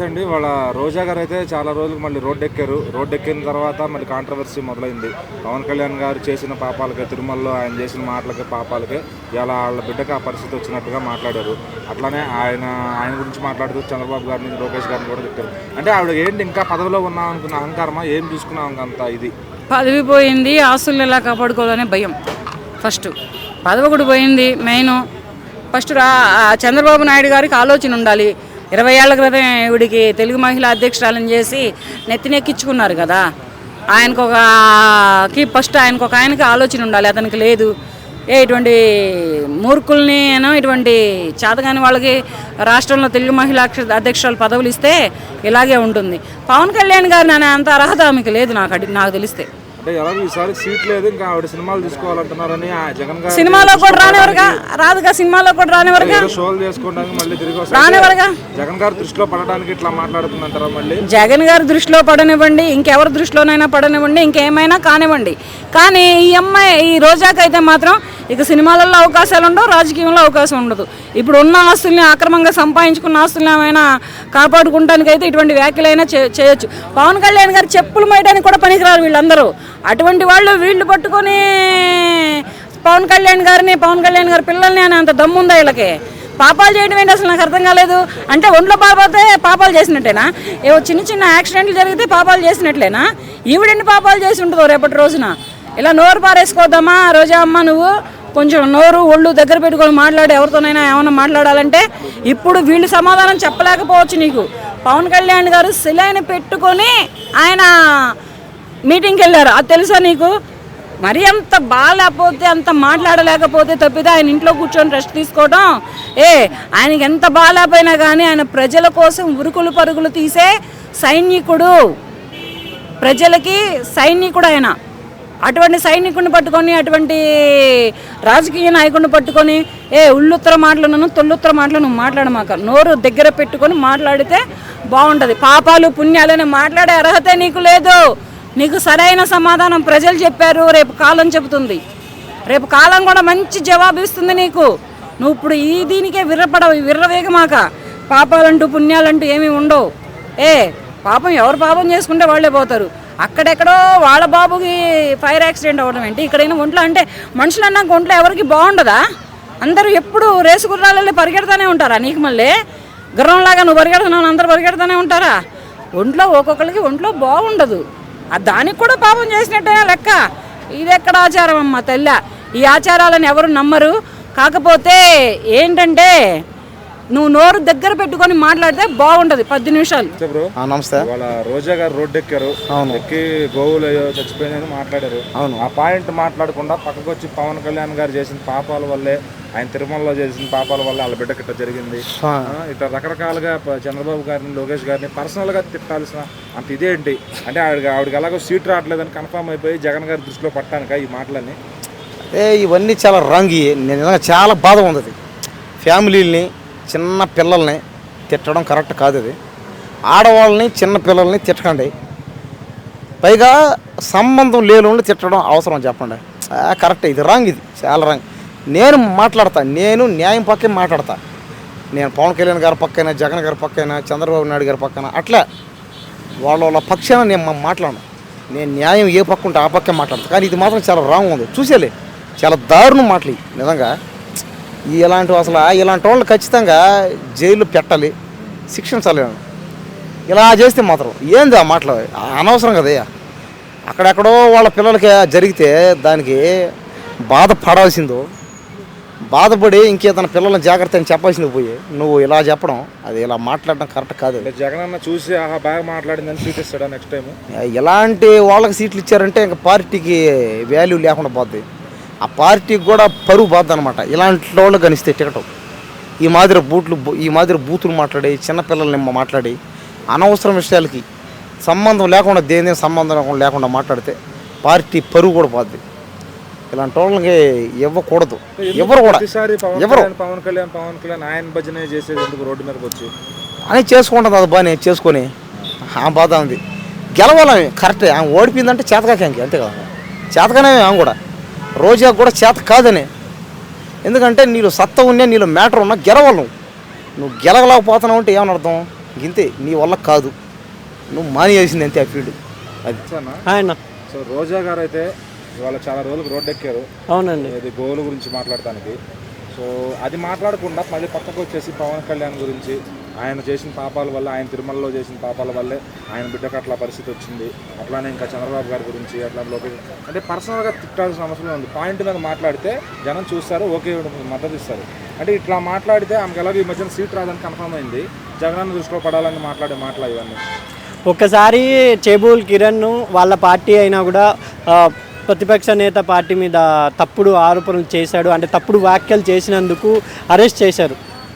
నమస్తే అండి. వాళ్ళ రోజా గారు అయితే చాలా రోజులు మళ్ళీ రోడ్డు ఎక్కారు రోడ్డు ఎక్కిన తర్వాత మళ్ళీ కాంట్రవర్సీ మొదలైంది. పవన్ కళ్యాణ్ గారు చేసిన పాపాలకి తిరుమలలో ఆయన చేసిన మాటలకి పాపాలకి ఇలా వాళ్ళ బిడ్డకి ఆ పరిస్థితి వచ్చినట్టుగా మాట్లాడారు. అట్లానే ఆయన ఆయన గురించి మాట్లాడుతూ చంద్రబాబు గారిని లోకేష్ గారిని కూడా తిట్టారు. అంటే ఆవిడ ఏంటి ఇంకా పదవిలో ఉన్నాం అనుకున్న అహంకారమా? ఏం చూసుకున్నాం అంత ఇది? పదవి పోయింది. ఆస్తులు ఎలా కాపాడుకోవాలనే భయం. ఫస్ట్ పదవి కూడా పోయింది. మెయిన్ ఫస్ట్ రా చంద్రబాబు నాయుడు గారికి ఆలోచన ఉండాలి. ఇరవై ఏళ్ళ క్రితం ఈవిడికి తెలుగు మహిళా అధ్యక్షురాలను చేసి నెత్తినెక్కించుకున్నారు కదా. ఆయనకు ఒక కి ఫస్ట్ ఆయనకు ఒక ఆయనకి ఆలోచన ఉండాలి అతనికి లేదు. ఏ ఇటువంటి మూర్ఖుల్ని ఏనో ఇటువంటి చేతగాని వాళ్ళకి రాష్ట్రంలో తెలుగు మహిళా అధ్యక్షురాలు పదవులు ఇస్తే ఇలాగే ఉంటుంది. పవన్ కళ్యాణ్ గారు అనే అంత అర్హత ఆమెకు లేదు నాకు నాకు తెలిస్తే. అంటే ఎలాగో ఈసారి సీట్ లేదు ఇంకా ఆవిడ సినిమాలు తీసుకోవాలంటున్నారని జగన్ గారు సినిమాలో కూడా రానివరుగా రాదుగా సినిమాలో కూడా రానివరుగా షోలు చేసుకోవడానికి మళ్ళీ తిరిగి రానివరుగా జగన్ గారు దృష్టిలో పడడానికి ఇట్లా మాట్లాడుతుందంటారా మళ్ళీ? జగన్ గారి దృష్టిలో పడనివ్వండి ఇంకెవరి దృష్టిలోనైనా పడనివ్వండి ఇంకేమైనా కానివ్వండి. కానీ ఈ అమ్మాయి ఈ రోజాకైతే మాత్రం ఇక సినిమాలలో అవకాశాలు ఉండవు రాజకీయంలో అవకాశం ఉండదు. ఇప్పుడు ఉన్న ఆస్తుల్ని అక్రమంగా సంపాదించుకున్న ఆస్తుల్ని ఏమైనా కాపాడుకుంటానికి అయితే ఇటువంటి వ్యాఖ్యలైనా చేయొచ్చు. పవన్ కళ్యాణ్ గారు చెప్పులు మోయడానికి కూడా పనికిరారు వీళ్ళందరూ. అటువంటి వాళ్ళు వీళ్ళు పట్టుకొని పవన్ కళ్యాణ్ గారిని పవన్ కళ్యాణ్ గారి పిల్లల్ని అని అంత దమ్ముందా వీళ్ళకి? పాపాలు చేయడం ఏంటి అసలు నాకు అర్థం కాలేదు. అంటే ఒంట్లో పాపతే పాపాలు చేసినట్టేనా? ఏవో చిన్న చిన్న యాక్సిడెంట్లు జరిగితే పాపాలు చేసినట్లేనా? ఈవిడెన్ని పాపాలు చేసి ఉంటుందో రేపటి రోజున? ఇలా నోరు పారేసుకోద్దామా రోజా అమ్మ నువ్వు. కొంచెం నోరు ఒళ్ళు దగ్గర పెట్టుకొని మాట్లాడి ఎవరితోనైనా ఏమైనా మాట్లాడాలంటే ఇప్పుడు వీళ్ళు సమాధానం చెప్పలేకపోవచ్చు నీకు. పవన్ కళ్యాణ్ గారు శిలైన పెట్టుకొని ఆయన మీటింగ్కి వెళ్ళారు. అది తెలుసా నీకు? మరి అంత బాగాలేకపోతే అంత మాట్లాడలేకపోతే తప్పితే ఆయన ఇంట్లో కూర్చొని రెస్ట్ తీసుకోవడం? ఏ ఆయనకి ఎంత బాగాలేకపోయినా కానీ ఆయన ప్రజల కోసం ఉరుకులు పరుగులు తీసే సైనికుడు. ప్రజలకి సైనికుడు ఆయన. అటువంటి సైనికుడిని పట్టుకొని అటువంటి రాజకీయ నాయకుడిని పట్టుకొని ఏ ఉల్లుత్తర మాటలను తొల్లుత్తర మాటలు నువ్వు మాట్లాడమాక. నోరు దగ్గర పెట్టుకొని మాట్లాడితే బాగుంటుంది. పాపాలు పుణ్యాలని మాట్లాడే అర్హత నీకు లేదు. నీకు సరైన సమాధానం ప్రజలు చెప్పారు రేపు కాలం చెబుతుంది. రేపు కాలం కూడా మంచి జవాబు ఇస్తుంది నీకు. నువ్వు ఇప్పుడు ఈ దీనికే విర్రపడవు విర్రవేగమాక. పాపాలంటూ పుణ్యాలంటూ ఏమీ ఉండవు. ఏ పాపం ఎవరు పాపం చేసుకుంటే వాళ్ళే పోతారు. అక్కడెక్కడో వాళ్ళ బాబుకి ఫైర్ యాక్సిడెంట్ అవ్వడం ఏంటి? ఇక్కడైనా ఒంట్లో అంటే మనుషులు అన్నాక ఒంట్లో ఎవరికి బాగుండదా? అందరూ ఎప్పుడు రేసు గుర్రాలలో పరిగెడతానే ఉంటారా? నీకు మళ్ళీ గుర్రంలాగా నువ్వు పరిగెడుతున్నావు అందరూ పరిగెడతానే ఉంటారా? ఒంట్లో ఒక్కొక్కరికి ఒంట్లో బాగుండదు. దానికి కూడా పాపం చేసినట్టే లెక్క. ఇది ఎక్కడ ఆచారం అమ్మ తెల్ల. ఈ ఆచారాలను ఎవరు నమ్మరు. కాకపోతే ఏంటంటే నువ్వు నోరు దగ్గర పెట్టుకొని మాట్లాడితే బాగుంటుంది పది నిమిషాలు. బ్రో. ఆ, నమస్తే. వాళ్ళ రోజా గారు రోడ్డు ఎక్కారు అవును. ఎక్కి గోవులు అయ్యో చచ్చిపోయిందని మాట్లాడారు. అవును. ఆ పాయింట్ మాట్లాడకుండా పక్కకు వచ్చి పవన్ కళ్యాణ్ గారు చేసిన పాపాల వల్లే ఆయన తిరుమలలో చేసిన పాపాల వల్ల వాళ్ళ బిడ్డకి ఇట్లా జరిగింది. ఇట్లా రకరకాలుగా చంద్రబాబు గారిని లోకేష్ గారిని పర్సనల్గా తిట్టాల్సిన అంత ఇదేంటి? అంటే ఆవిడ ఆవిడకి ఎలాగో సీట్ రావట్లేదని కన్ఫర్మ్ అయిపోయి జగన్ గారి దృష్టిలో పట్టానుక ఈ మాటలన్నీ. ఏ ఇవన్నీ చాలా రాంగ్. నేను నిజంగా చాలా బాధ ఉంది అది. ఫ్యామిలీని చిన్న పిల్లల్ని తిట్టడం కరెక్ట్ కాదు అది ఆడవాళ్ళని చిన్న పిల్లల్ని తిట్టకండి. పైగా సంబంధం లేని తిట్టడం అవసరం చెప్పండి. ఆ, కరెక్ట్. ఇది రాంగ్ ఇది. చాలా రాంగ్ నేను మాట్లాడతా. నేను న్యాయం పక్కే మాట్లాడతా. నేను పవన్ కళ్యాణ్ గారి పక్కన జగన్ గారి పక్కన చంద్రబాబు నాయుడు గారి పక్కన అట్లా వాళ్ళ వాళ్ళ పక్షాన నేను మాట్లాడను. నేను న్యాయం ఏ పక్క ఉంటే ఆ పక్కే మాట్లాడతాను కానీ ఇది మాత్రం చాలా రాంగ్ ఉంది. చూసేలే చాలా దారుణం మాటలు నిజంగా. ఇలాంటి అసలు ఇలాంటి వాళ్ళు ఖచ్చితంగా జైలు పెట్టాలి. శిక్షించాలి ఇలా చేస్తే మాత్రం ఏంది ఆ మాటలు? అనవసరం కదా అక్కడెక్కడో వాళ్ళ పిల్లలకి జరిగితే దానికి బాధపడాల్సిందో బాధపడి ఇంకేదైనా పిల్లల్ని జాగ్రత్త అని చెప్పాల్సింది పోయి నువ్వు ఇలా చెప్పడం అది ఇలా మాట్లాడడం కరెక్ట్ కాదు. జగన్ అన్న చూసి బాగా మాట్లాడిందని సీట్ ఇస్తాడా నెక్స్ట్ టైం ఎలాంటి వాళ్ళకి సీట్లు ఇచ్చారంటే ఇంకా పార్టీకి వాల్యూ లేకుండా పోద్ది. ఆ పార్టీకి కూడా పరువు పోద్ది అనమాట ఇలాంటి వాళ్ళు కనిస్తే టికెట్. ఈ మాదిరి బూట్లు ఈ మాదిరి బూతులు మాట్లాడి చిన్నపిల్లల్ని మాట్లాడి అనవసరం విషయాలకి సంబంధం లేకుండా దేని సంబంధం లేకుండా లేకుండా మాట్లాడితే పార్టీ పరువు కూడా పోద్ది. ఇలాంటి వాళ్ళకి ఇవ్వకూడదు. ఎవరు కూడా ఎవరు? కళ్యాణ్ పవన్ కళ్యాణ్ పవన్ కళ్యాణ్ ఆయన భజనే చేసేది ఎందుకు రోడ్డు మీదకి వచ్చి? అని చేసుకుంటుంది అది బాగానే చేసుకొని. ఆ బాధ ఉంది. గెలవాలని కరెక్టే ఆమె ఓడిపోయిందంటే చేతకాకి అంతే కదా. చేతగానే ఆమె కూడా. రోజా కూడా చేత కాదని. ఎందుకంటే నీలో సత్త ఉన్నా నీలో మ్యాటర్ ఉన్నా గెలవాలి. నువ్వు గెలవలేకపోతున్నావు అంటే ఏమని అర్థం? ఇంతే నీ వల్ల కాదు. నువ్వు మానేయాల్సింది అంతే ఆ ఫీల్డ్. అది. ఆయన. సో రోజా గారు అయితే ఇవాళ చాలా రోజులకు రోడ్డు ఎక్కారు అవునండి. ఇది గోలు గురించి మాట్లాడటానికి. సో అది మాట్లాడకుండా మళ్ళీ పక్కకు వచ్చేసి పవన్ కళ్యాణ్ గురించి ఆయన చేసిన పాపాల వల్ల ఆయన తిరుమలలో చేసిన పాపాల వల్లే ఆయన బిడ్డకు అట్లా పరిస్థితి వచ్చింది. అట్లానే ఇంకా చంద్రబాబు గారి గురించి అట్లా లోకేష్ అంటే పర్సనల్గా తిట్టాల్సిన అవసరం ఉంది పాయింట్ మీద మాట్లాడితే జనం చూస్తారు ఓకే మద్దతు ఇస్తారు. అంటే ఇట్లా మాట్లాడితే ఆమెకు ఎలాగో ఈ మధ్యన సీట్ రాదని కన్ఫర్మ్ అయింది. జగనన్న దృష్టిలో పడాలని మాట్లాడే మాటలు ఇవన్నీ. ఒక్కసారి చేబూల్ కిరణ్ వాళ్ళ పార్టీ అయినా కూడా ప్రతిపక్ష నేత పార్టీ మీద తప్పుడు ఆరోపణలు చేశాడు. అంటే తప్పుడు వ్యాఖ్యలు చేసినందుకు అరెస్ట్ చేశారు.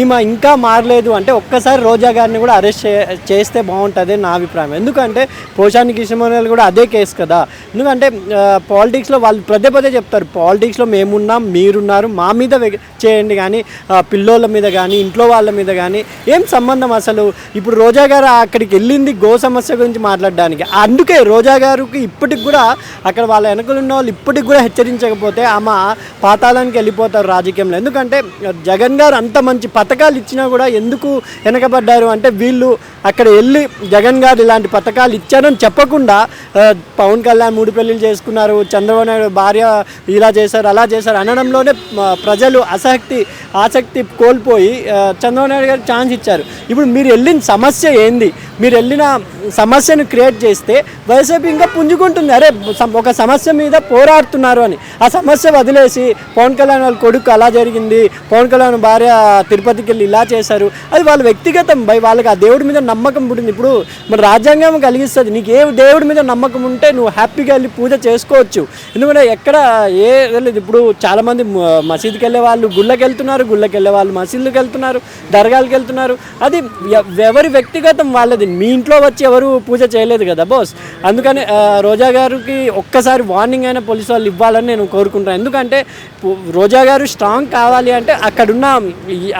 ఈమె ఇంకా మారలేదు అంటే ఒక్కసారి రోజా గారిని కూడా అరెస్ట్ చే చేస్తే బాగుంటుంది నా అభిప్రాయం. ఎందుకంటే పోషాని కిషమోనల్ కూడా అదే కేసు కదా. ఎందుకంటే పాలిటిక్స్లో వాళ్ళు పదే పదే చెప్తారు పాలిటిక్స్లో మేమున్నాం మీరున్నారు మా మీద చేయండి కానీ పిల్లోళ్ళ మీద కానీ ఇంట్లో వాళ్ళ మీద కానీ ఏం సంబంధం అసలు? ఇప్పుడు రోజా గారు అక్కడికి వెళ్ళింది గో సమస్య గురించి మాట్లాడడానికి. అందుకే రోజా గారికి ఇప్పటికి కూడా అక్కడ వాళ్ళ వెనకలు ఉన్న వాళ్ళు ఇప్పటికి కూడా హెచ్చరించకపోతే ఆమె పాతాళానికి వెళ్ళిపోతారు రాజకీయంలో. ఎందుకంటే జగన్ గారు అంత మంచి పథకాలు ఇచ్చినా కూడా ఎందుకు వెనకబడ్డారు? అంటే వీళ్ళు అక్కడ వెళ్ళి జగన్ గారు ఇలాంటి పథకాలు ఇచ్చారని చెప్పకుండా పవన్ కళ్యాణ్ మూడు పెళ్ళిళ్ళు చేసుకున్నారు చంద్రబాబు నాయుడు భార్య ఇలా చేశారు అలా చేశారు అనడంలోనే ప్రజలు అసక్తి ఆసక్తి కోల్పోయి చంద్రబాబు నాయుడు గారు ఛాన్స్ ఇచ్చారు. ఇప్పుడు మీరు వెళ్ళిన సమస్య ఏంది? మీరు వెళ్ళిన సమస్యను క్రియేట్ చేస్తే వైసీపీ ఇంకా పుంజుకుంటుంది. అరే ఒక సమస్య మీద పోరాడుతున్నారు అని. ఆ సమస్య వదిలేసి పవన్ కళ్యాణ్ వాళ్ళ కొడుకు అలా జరిగింది పవన్ కళ్యాణ్ భార్య తిరుపతి తిరుపతికి వెళ్ళి ఇలా చేశారు. అది వాళ్ళ వ్యక్తిగతం. బై వాళ్ళకి ఆ దేవుడి మీద నమ్మకం పుట్టింది ఇప్పుడు మన రాజ్యాంగం కలిగిస్తుంది. నీకు ఏ దేవుడి మీద నమ్మకం ఉంటే నువ్వు హ్యాపీగా వెళ్ళి పూజ చేసుకోవచ్చు. ఎందుకంటే ఎక్కడ ఏ లేదు. ఇప్పుడు చాలామంది మసీదుకి వెళ్ళే వాళ్ళు గుళ్ళకి వెళ్తున్నారు గుళ్ళకి వెళ్ళే వాళ్ళు మసీదులకు వెళ్తున్నారు దర్గాలకు వెళ్తున్నారు. అది ఎవరి వ్యక్తిగతం వాళ్ళది. మీ ఇంట్లో వచ్చి ఎవరు పూజ చేయలేదు కదా బాస్ అందుకని రోజా గారికి ఒక్కసారి వార్నింగ్ అయినా పోలీసు వాళ్ళు ఇవ్వాలని నేను కోరుకుంటాను ఎందుకంటే రోజా గారు స్ట్రాంగ్ కావాలి అంటే అక్కడున్న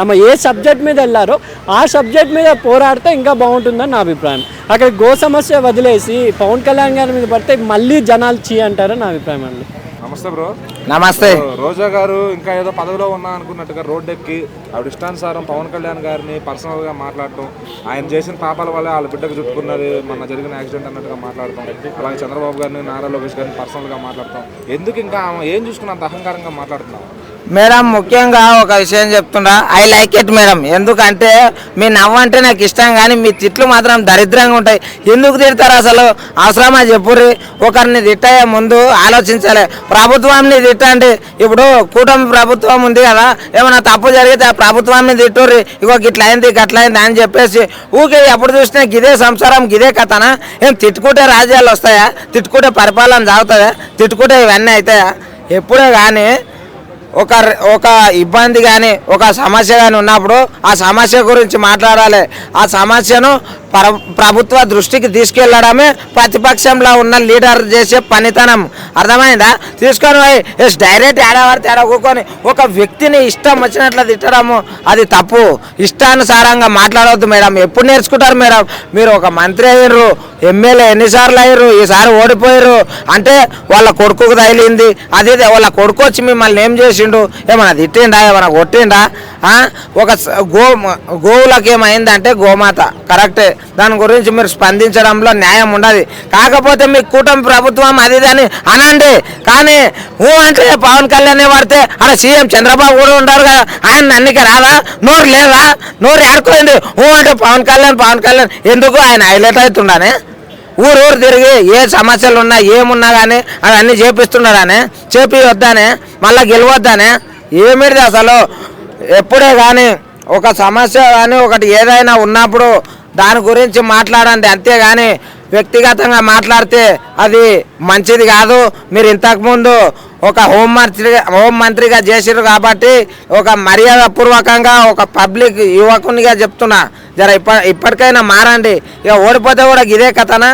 ఆమె ఏ సబ్జెక్ట్ మీద వెళ్ళారో ఆ సబ్జెక్ట్ మీద పోరాడితే ఇంకా బాగుంటుందని నా అభిప్రాయం. అక్కడ గో సమస్య వదిలేసి పవన్ కళ్యాణ్ గారి మీద పడితే మళ్ళీ జనాలు చీ అంటారని నా అభిప్రాయం అండి. నమస్తే బ్రో. నమస్తే. రోజా గారు ఇంకా ఏదో పదవిలో ఉన్నా అనుకున్నట్టుగా రోడ్డు ఎక్కి ఆవిడ ఇష్టానుసారం పవన్ కళ్యాణ్ గారిని పర్సనల్గా మాట్లాడటం ఆయన చేసిన పాపాల వల్ల వాళ్ళ బిడ్డకు చుట్టుకున్నది మొన్న జరిగిన యాక్సిడెంట్ అన్నట్టుగా మాట్లాడటం అలాగే చంద్రబాబు గారిని నారా లోకేష్ గారిని పర్సనల్గా మాట్లాడటం. ఎందుకు ఇంకా ఆమె ఏం చూసుకుని అంత అహంకారంగా మాట్లాడుతున్నావు? మేడం ముఖ్యంగా ఒక విషయం చెప్తున్నా. I like it madam. ఎందుకంటే మీ నవ్వు అంటే నాకు ఇష్టం కానీ మీ తిట్లు మాత్రం దరిద్రంగా ఉంటాయి. ఎందుకు తిడతారు అసలు? అవసరమా చెప్పుర్రి? ఒకరిని తిట్టయ్యే ముందు ఆలోచించాలి. ప్రభుత్వాన్ని తిట్టండి. ఇప్పుడు కూటమి ప్రభుత్వం ఉంది కదా ఏమైనా తప్పు జరిగితే ఆ ప్రభుత్వాన్ని తిట్టుర్రి. ఇగో గిట్ల అయింది గట్ల అయింది అని చెప్పేసి ఊకే ఎప్పుడు చూసినా గిదే సంసారం గిదే కథనా? ఏం తిట్టుకుంటే రాజ్యాలు వస్తాయా? తిట్టుకుంటే పరిపాలన సాగుతుందా తిట్టుకుంటే ఇవన్నీ అవుతాయా? ఎప్పుడే కానీ ఒక ఒక ఇబ్బంది కానీ ఒక సమస్య కానీ ఉన్నప్పుడు ఆ సమస్య గురించి మాట్లాడాలి. ఆ సమస్యను ప్రభుత్వ దృష్టికి తీసుకెళ్ళడమే ప్రతిపక్షంలో ఉన్న లీడర్ చేసే పనితనం. అర్థమైందా? తీసుకొని పోయి డైరెక్ట్ ఏడవాడితే ఏడ ఒక వ్యక్తిని ఇష్టం వచ్చినట్లు తిట్టడము అది తప్పు. ఇష్టానుసారంగా మాట్లాడవద్దు మేడం. ఎప్పుడు నేర్చుకుంటారు మేడం? మీరు ఒక మంత్రి అయ్యారు ఎమ్మెల్యే ఎన్నిసార్లు అయ్యారు ఈసారి ఓడిపోయారు అంటే వాళ్ళ కొడుకుకు తగిలింది. అదే వాళ్ళ కొడుకు వచ్చి మిమ్మల్ని ఏం చేసిండు? ఏమన్నా తిట్టిండా? ఏమన్నా కొట్టిండా? ఒక గో గోవులకు ఏమైందంటే గోమాత. కరెక్టే. దాని గురించి మీరు స్పందించడంలో న్యాయం ఉండదు కాకపోతే మీ కూటమి ప్రభుత్వం అది అని అనండి. కానీ ఊ అంటే పవన్ కళ్యాణ్ పడితే అక్కడ సీఎం చంద్రబాబు కూడా ఉంటారు కదా ఆయన నన్నిక రాదా? నోరు లేదా? నోరు ఏడుకోయింది ఊ అంటే పవన్ కళ్యాణ్ పవన్ కళ్యాణ్. ఎందుకు ఆయన హైలైట్ అవుతుండనే? ఊరు ఊరు తిరిగి ఏ సమస్యలు ఉన్నా ఏమున్నా కానీ అవన్నీ చేపిస్తున్నాడానే? చేపి వద్దానే మళ్ళీ గెలవద్దానే? ఏమిటిది అసలు? ఎప్పుడే కానీ ఒక సమస్య కానీ ఒకటి ఏదైనా ఉన్నప్పుడు దాని గురించి మాట్లాడండి. అంతేగాని వ్యక్తిగతంగా మాట్లాడితే అది మంచిది కాదు. మీరు ఇంతకుముందు ఒక హోం హోంమంత్రిగా హోం మంత్రిగా చేసిరు కాబట్టి ఒక మర్యాద పూర్వకంగా ఒక పబ్లిక్ యువకునిగా చెప్తున్నా. జర ఇప్ప ఇప్పటికైనా మారండి. ఇక ఓడిపోతే కూడా ఇదే కథనా?